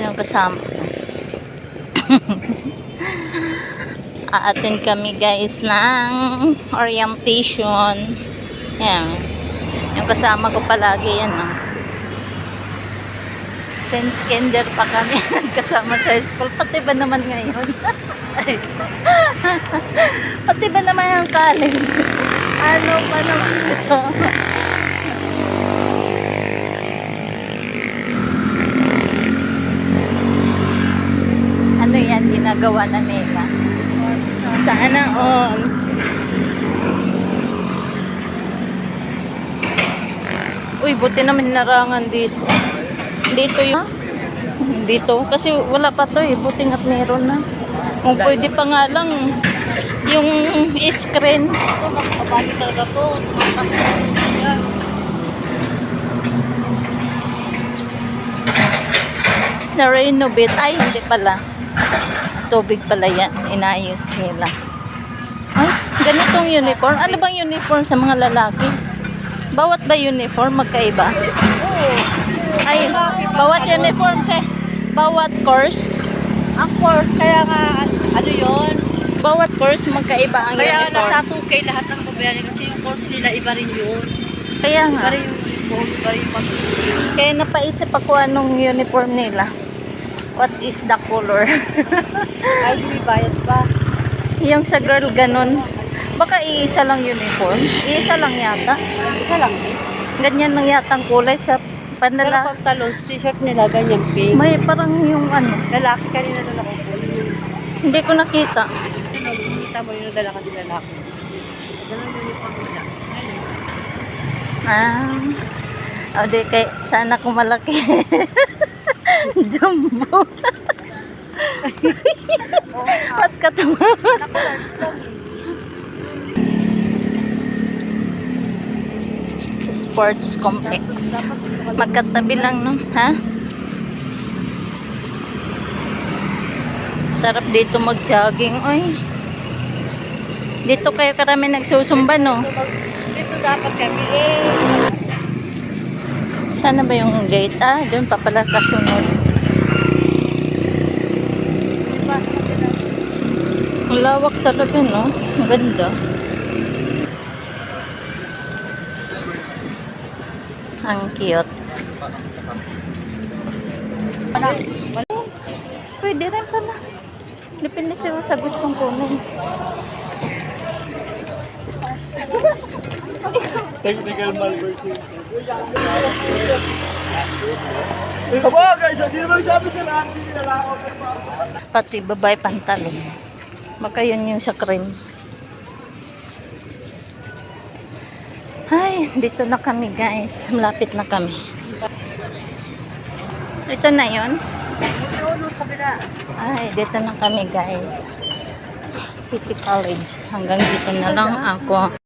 Sinong kasama? Aatin kami guys ng orientation. Yan. Yung kasama ko palagi yan. Oh. Since kinder pa kami kasama sa school. Pati ba naman ngayon? Pati ba naman yung college? Ano pa naman ito? ano yan ginagawa na nila? Sana all. Uy, buti naman larangan dito. Dito yung... Dito. Kasi wala pa to eh. Buti nga't meron na. Kung pwede pa nga lang yung screen. Mabalik talaga to. Na-renovate. Ay, hindi pala. Tubig pala yan. Inayos nila. Ay, ganitong uniform. Ano bang uniform sa mga lalaki? Bawat ba uniform magkaiba? Ay, bawat uniform kay bawat course, Ang course, kaya nga, ano yun? bawat course magkaiba ang Kaya nga nasa uniform. 2K lahat ng gobyerno kasi yung course nila iba rin yun. Kaya Iba nga, rin yung uniform, iba rin yung kaya napaisip ako anong uniform nila. What is the color? Ay, may bayad pa. yung sa girl ganun. Baka iisa lang uniform. Iisa lang yata. Isa lang. Ganyan lang yata ang kulay sa Pero panlala. pag talon, t-shirt nila, ganyan pink. May parang yung ano. Lalaki kanina doon ako. Hindi ko nakita. Ano, Kita mo yung nadala ka lalaki. Ganun yung uniform nila. Ah. O di kay sana kung malaki. Jumbo. At katama. Sports complex. Magkatabi lang, no? Ha? Sarap dito mag-jogging. Oy. Dito kayo karami nagsusumba, no? Dito dapat kami eh. Sana ba yung gate? Ah, doon pa pala kasunod. Ang lawak talaga, no? Ang ganda. Ang cute. Pwede rin pala. Depende sa gustong kunin. Technical malversion. Aba guys, sino ba sabi sa lahat? Pati babae pantalon. Baka yun yung sa cream. Ay, dito na kami guys. Malapit na kami. Ito na yon. Ay, dito na kami guys. City College. Hanggang dito na lang ako.